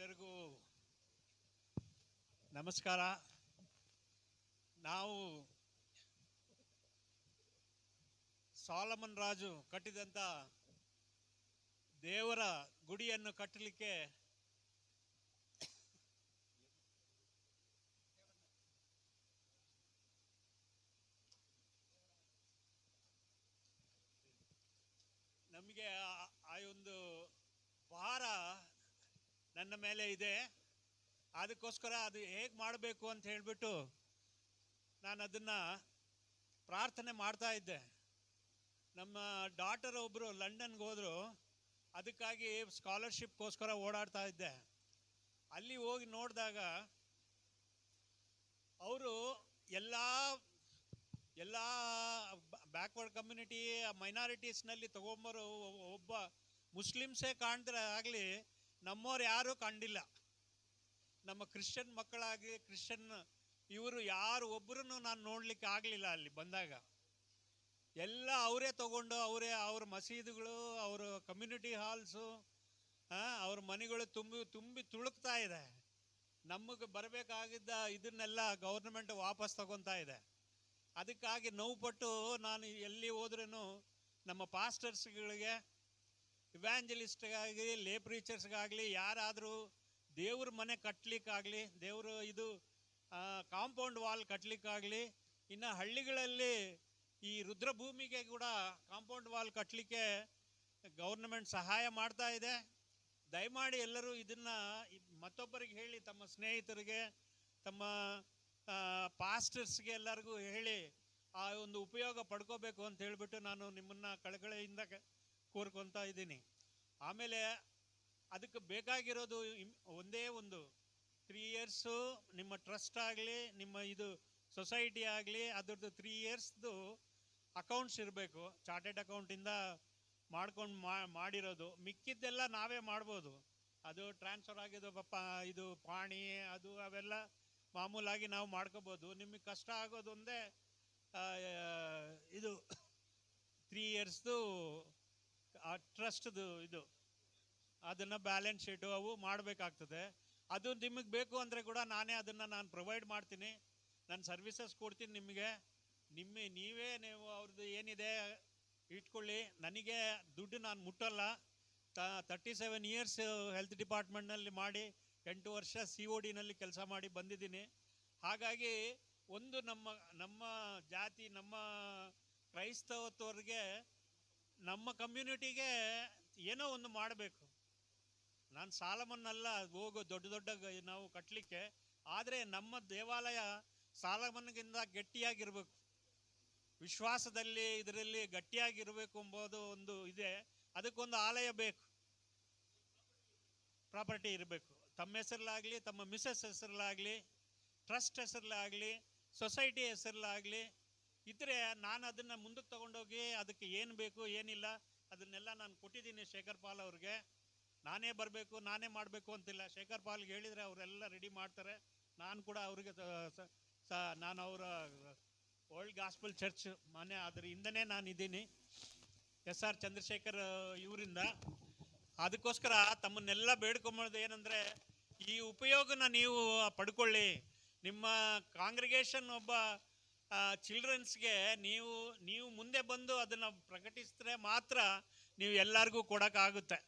ಎಲ್ಲರಿಗೂ ನಮಸ್ಕಾರ. ನಾವು ಸಾಲಮನ್ ರಾಜು ಕಟ್ಟಿದಂಥ ದೇವರ ಗುಡಿಯನ್ನು ಕಟ್ಟಲಿಕ್ಕೆ ನಮಗೆ ಆ- ಆ ಒಂದು ಭಾರ ನನ್ನ ಮೇಲೆ ಇದೆ. ಅದಕ್ಕೋಸ್ಕರ ಅದು ಹೇಗೆ ಮಾಡಬೇಕು ಅಂತ ಹೇಳಿಬಿಟ್ಟು ನಾನು ಅದನ್ನು ಪ್ರಾರ್ಥನೆ ಮಾಡ್ತಾ ಇದ್ದೆ. ನಮ್ಮ ಡಾಟರ್ ಒಬ್ಬರು ಲಂಡನ್ಗೆ ಹೋದರು. ಅದಕ್ಕಾಗಿ ಸ್ಕಾಲರ್ಶಿಪ್ಗೋಸ್ಕರ ಓಡಾಡ್ತಾ ಇದ್ದೆ. ಅಲ್ಲಿ ಹೋಗಿ ನೋಡಿದಾಗ ಅವರು ಎಲ್ಲ ಎಲ್ಲ ಬ್ಯಾಕ್ವರ್ಡ್ ಕಮ್ಯುನಿಟಿ ಮೈನಾರಿಟೀಸ್ನಲ್ಲಿ ತಗೊಂಬರೋ ಒಬ್ಬ ಮುಸ್ಲಿಮ್ಸೇ ಕಾಣ್ತಾರೆ ಆಗಲಿ ನಮ್ಮವ್ರು ಯಾರೂ ಕಂಡಿಲ್ಲ. ನಮ್ಮ ಕ್ರಿಶ್ಚಿಯನ್ ಮಕ್ಕಳಾಗಿ ಕ್ರಿಶ್ಚಿಯನ್ ಇವರು ಯಾರು ಒಬ್ಬರೂ ನಾನು ನೋಡಲಿಕ್ಕೆ ಆಗಲಿಲ್ಲ ಅಲ್ಲಿ ಬಂದಾಗ. ಎಲ್ಲ ಅವರೇ ತಗೊಂಡು ಅವರೇ ಅವ್ರ ಮಸೀದಿಗಳು, ಅವರು ಕಮ್ಯುನಿಟಿ ಹಾಲ್ಸು ಅವ್ರ ಮನೆಗಳು ತುಂಬಿ ತುಂಬಿ ತುಳುಕ್ತಾ ಇದೆ. ನಮಗೆ ಬರಬೇಕಾಗಿದ್ದ ಇದನ್ನೆಲ್ಲ ಗೌರ್ಮೆಂಟ್ ವಾಪಸ್ ತಗೊತಾ ಇದೆ. ಅದಕ್ಕಾಗಿ ನೋವು ಪಟ್ಟು ನಾನು ಎಲ್ಲಿ ಹೋದ್ರೂ ನಮ್ಮ ಪಾಸ್ಟರ್ಸ್ಗಳಿಗೆ ಇವ್ಯಾಂಜಲಿಸ್ಟ್ಗಾಗಲಿ, ಲೇ ಪ್ರೀಚರ್ಸ್ಗಾಗಲಿ, ಯಾರಾದರೂ ದೇವ್ರ ಮನೆ ಕಟ್ಟಲಿಕ್ಕಾಗಲಿ ದೇವರು ಇದು ಕಾಂಪೌಂಡ್ ವಾಲ್ ಕಟ್ಟಲಿಕ್ಕಾಗಲಿ ಇನ್ನು ಹಳ್ಳಿಗಳಲ್ಲಿ ಈ ರುದ್ರಭೂಮಿಗೆ ಕೂಡ ಕಾಂಪೌಂಡ್ ವಾಲ್ ಕಟ್ಟಲಿಕ್ಕೆ ಗೌರ್ನಮೆಂಟ್ ಸಹಾಯ ಮಾಡ್ತಾ ಇದೆ. ದಯಮಾಡಿ ಎಲ್ಲರೂ ಇದನ್ನು ಮತ್ತೊಬ್ಬರಿಗೆ ಹೇಳಿ, ತಮ್ಮ ಸ್ನೇಹಿತರಿಗೆ, ತಮ್ಮ ಪಾಸ್ಟರ್ಸ್ಗೆ ಎಲ್ಲರಿಗೂ ಹೇಳಿ, ಆ ಒಂದು ಉಪಯೋಗ ಪಡ್ಕೋಬೇಕು ಅಂತ ಹೇಳಿಬಿಟ್ಟು ನಾನು ನಿಮ್ಮನ್ನು ಕಳಕಳಿಯಿಂದ ಕೋರ್ಕೊತಾ ಇದ್ದೀನಿ. ಆಮೇಲೆ ಅದಕ್ಕೆ ಬೇಕಾಗಿರೋದು ಒಂದೇ ಒಂದು ತ್ರೀ ಇಯರ್ಸು ನಿಮ್ಮ ಟ್ರಸ್ಟ್ ಆಗಲಿ, ನಿಮ್ಮ ಇದು ಸೊಸೈಟಿ ಆಗಲಿ, ಅದರದ್ದು ತ್ರೀ ಇಯರ್ಸ್ದು ಅಕೌಂಟ್ಸ್ ಇರಬೇಕು. ಚಾರ್ಟೆಡ್ ಅಕೌಂಟಿಂದ ಮಾಡ್ಕೊಂಡು ಮಾಡಿರೋದು. ಮಿಕ್ಕಿದ್ದೆಲ್ಲ ನಾವೇ ಮಾಡ್ಬೋದು. ಅದು ಟ್ರಾನ್ಸ್ಫರ್ ಆಗಿದ್ದು ಪಪ್ಪ ಇದು ಪಾಣಿ, ಅದು ಅವೆಲ್ಲ ಮಾಮೂಲಾಗಿ ನಾವು ಮಾಡ್ಕೋಬೋದು. ನಿಮಗೆ ಕಷ್ಟ ಆಗೋದು ಒಂದೇ ಇದು ತ್ರೀ ಇಯರ್ಸ್ದು ಆ ಟ್ರಸ್ಟ್ದು ಇದು, ಅದನ್ನು ಬ್ಯಾಲೆನ್ಸ್ ಶೀಟು ಅವು ಮಾಡಬೇಕಾಗ್ತದೆ. ಅದು ನಿಮಗೆ ಬೇಕು ಅಂದರೆ ಕೂಡ ನಾನೇ ಅದನ್ನು ನಾನು ಪ್ರೊವೈಡ್ ಮಾಡ್ತೀನಿ. ನಾನು ಸರ್ವಿಸಸ್ ಕೊಡ್ತೀನಿ ನಿಮಗೆ. ನಿಮ್ಮ, ನೀವೇ ನೀವು ಅವ್ರದ್ದು ಏನಿದೆ ಇಟ್ಕೊಳ್ಳಿ. ನನಗೆ ದುಡ್ಡು ನಾನು ಮುಟ್ಟಲ್ಲ. ತ ತರ್ಟಿ ಸೆವೆನ್ ಇಯರ್ಸ್ ಹೆಲ್ತ್ ಡಿಪಾರ್ಟ್ಮೆಂಟ್ನಲ್ಲಿ ಮಾಡಿ, ಎಂಟು ವರ್ಷ ಸಿ ಒ ಡಿನಲ್ಲಿ ಕೆಲಸ ಮಾಡಿ ಬಂದಿದ್ದೀನಿ. ಹಾಗಾಗಿ ಒಂದು ನಮ್ಮ ನಮ್ಮ ಜಾತಿ, ನಮ್ಮ ಕ್ರೈಸ್ತವತ್ವರಿಗೆ ನಮ್ಮ ಕಮ್ಯುನಿಟಿಗೆ ಏನೋ ಒಂದು ಮಾಡಬೇಕು. ನಾನು ಸಾಲಮನ್ನಲ್ಲ, ಹೋಗೋ ದೊಡ್ಡ ದೊಡ್ಡ ನಾವು ಕಟ್ಟಲಿಕ್ಕೆ ಆದರೆ ನಮ್ಮ ದೇವಾಲಯ ಸಾಲಮನ್ನಿಗಿಂತ ಗಟ್ಟಿಯಾಗಿರಬೇಕು. ವಿಶ್ವಾಸದಲ್ಲಿ, ಇದರಲ್ಲಿ ಗಟ್ಟಿಯಾಗಿರಬೇಕು ಎಂಬುದು ಒಂದು ಇದೆ. ಅದಕ್ಕೊಂದು ಆಲಯ ಬೇಕು. ಪ್ರಾಪರ್ಟಿ ಇರಬೇಕು. ತಮ್ಮ ಹೆಸರಲ್ಲಾಗಲಿ, ತಮ್ಮ ಮಿಸಸ್ ಹೆಸರಲ್ಲಾಗಲಿ, ಟ್ರಸ್ಟ್ ಹೆಸರಲ್ಲಾಗಲಿ, ಸೊಸೈಟಿ ಹೆಸರಲ್ಲಾಗಲಿ ಇದ್ದರೆ ನಾನು ಅದನ್ನು ಮುಂದಕ್ಕೆ ತಗೊಂಡೋಗಿ ಅದಕ್ಕೆ ಏನು ಬೇಕು, ಏನಿಲ್ಲ, ಅದನ್ನೆಲ್ಲ ನಾನು ಕೊಟ್ಟಿದ್ದೀನಿ ಶೇಖರ್ ಪಾಲ್ ಅವ್ರಿಗೆ. ನಾನೇ ಬರಬೇಕು, ನಾನೇ ಮಾಡಬೇಕು ಅಂತಿಲ್ಲ. ಶೇಖರ್ ಪಾಲ್ಗೆ ಹೇಳಿದರೆ ಅವರೆಲ್ಲ ರೆಡಿ ಮಾಡ್ತಾರೆ. ನಾನು ಕೂಡ ಅವ್ರಿಗೆ ಸ- ನಾನು ಅವರ ಓಲ್ಡ್ ಗಾಸ್ಪಲ್ ಚರ್ಚ್ ಮನೆ ಅದ್ರ ಹಿಂದನೇ ನಾನು ಇದ್ದೀನಿ. ಎಸ್ ಆರ್ ಚಂದ್ರಶೇಖರ್ ಇವರಿಂದ. ಅದಕ್ಕೋಸ್ಕರ ತಮ್ಮನ್ನೆಲ್ಲ ಬೇಡ್ಕೊಂಬೋದು ಏನಂದರೆ, ಈ ಉಪಯೋಗನ ನೀವು ಪಡ್ಕೊಳ್ಳಿ. ನಿಮ್ಮ ಕಾಂಗ್ರಿಗೇಷನ್ ಒಬ್ಬ ಚಿಲ್ಡ್ರನ್ಸ್ಗೆ ನೀವು ನೀವು ಮುಂದೆ ಬಂದು ಅದನ್ನು ಪ್ರಕಟಿಸಿದ್ರೆ ಮಾತ್ರ ನೀವು ಎಲ್ಲರಿಗೂ ಕೊಡೋಕ್ಕಾಗುತ್ತೆ.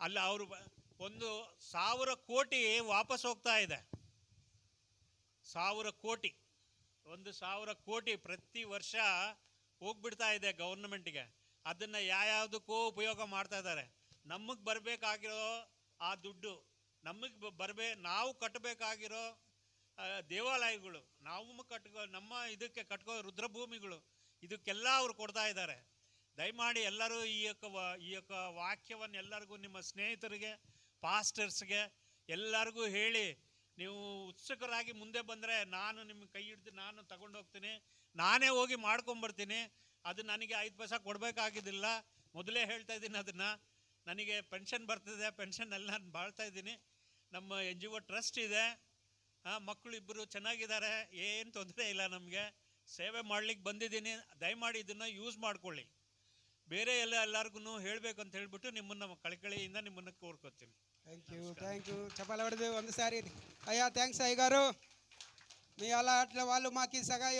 ಅಲ್ಲ, ಅವರು ಒಂದು ಸಾವಿರ ಕೋಟಿ ವಾಪಸ್ ಹೋಗ್ತಾ ಇದೆ. ಸಾವಿರ ಕೋಟಿ. ಒಂದು ಸಾವಿರ ಕೋಟಿ ಪ್ರತಿ ವರ್ಷ ಹೋಗ್ಬಿಡ್ತಾ ಇದೆ ಗೌರ್ನಮೆಂಟಿಗೆ. ಅದನ್ನು ಯಾವ್ಯಾವುದಕ್ಕೂ ಉಪಯೋಗ ಮಾಡ್ತಾ ಇದ್ದಾರೆ. ನಮಗೆ ಬರಬೇಕಾಗಿರೋ ಆ ದುಡ್ಡು, ನಮಗೆ ಬರಬೇ, ನಾವು ಕಟ್ಟಬೇಕಾಗಿರೋ ದೇವಾಲಯಗಳು ನಾವು ಕಟ್ಕೋ ನಮ್ಮ ಇದಕ್ಕೆ ಕಟ್ಕೋ ರುದ್ರಭೂಮಿಗಳು ಇದಕ್ಕೆಲ್ಲ ಅವರು ಕೊಡ್ತಾ ಇದ್ದಾರೆ ದಯಮಾಡಿ ಎಲ್ಲರೂ ಈ యొక్క ವ- ಈ యొక్క ವಾಕ್ಯವನ್ನು ಎಲ್ಲರಿಗೂ ನಿಮ್ಮ ಸ್ನೇಹಿತರಿಗೆ ಪಾಸ್ಟರ್ಸ್ಗೆ ಎಲ್ಲರಿಗೂ ಹೇಳಿ ನೀವು ಉತ್ಸುಕರಾಗಿ ಮುಂದೆ ಬಂದರೆ ನಾನು ನಿಮ್ಮ ಕೈ ಹಿಡಿದು ನಾನು ತಗೊಂಡು ಹೋಗ್ತೀನಿ ನಾನೇ ಹೋಗಿ ಮಾಡ್ಕೊಂಬರ್ತೀನಿ ಅದು ನನಗೆ ಐದು ಪೈಸೆ ಕೊಡಬೇಕಾಗಿದ್ದಿಲ್ಲ ಮೊದಲೇ ಹೇಳ್ತಾ ಇದ್ದೀನಿ ಅದನ್ನು ನನಗೆ ಪೆನ್ಷನ್ ಬರ್ತದೆ ಪೆನ್ಷನ್ ಎಲ್ಲ ನಾನು ಬಾಳ್ತಾ ಇದ್ದೀನಿ ನಮ್ಮ ಎನ್ ಜಿ ಒ ಟ್ರಸ್ಟ್ ಇದೆ ಆ ಮಕ್ಕಳಿಬ್ಬರು ಚೆನ್ನಾಗಿದ್ದಾರೆ ಏನು ತೊಂದರೆ ಇಲ್ಲ ನಮಗೆ. ಸೇವೆ ಮಾಡ್ಲಿಕ್ಕೆ ಬಂದಿದ್ದೀನಿ ದಯಮಾಡಿ ಇದನ್ನು ಯೂಸ್ ಮಾಡ್ಕೊಳ್ಳಿ. ಬೇರೆ ಎಲ್ಲ ಎಲ್ಲರಿಗೂ ಅಂತ ಹೇಳಿಬಿಟ್ಟು ನಿಮ್ಮನ್ನು ಕಳಕಳಿಯಿಂದ ನಿಮ್ಮನ್ನು ಕೋರ್ಕೋತೀನಿ. ಥ್ಯಾಂಕ್ ಯು ಥ್ಯಾಂಕ್ ಯು చెప్పాలి పడదు ಒಂದು ಸಾರಿ. థ్యాంక్స్ ಥ್ಯಾಂಕ್ಸ್ గారు ನೀ ಎಲ್ಲ అట్లా ವಾಲು ಮಾಕಿ సగా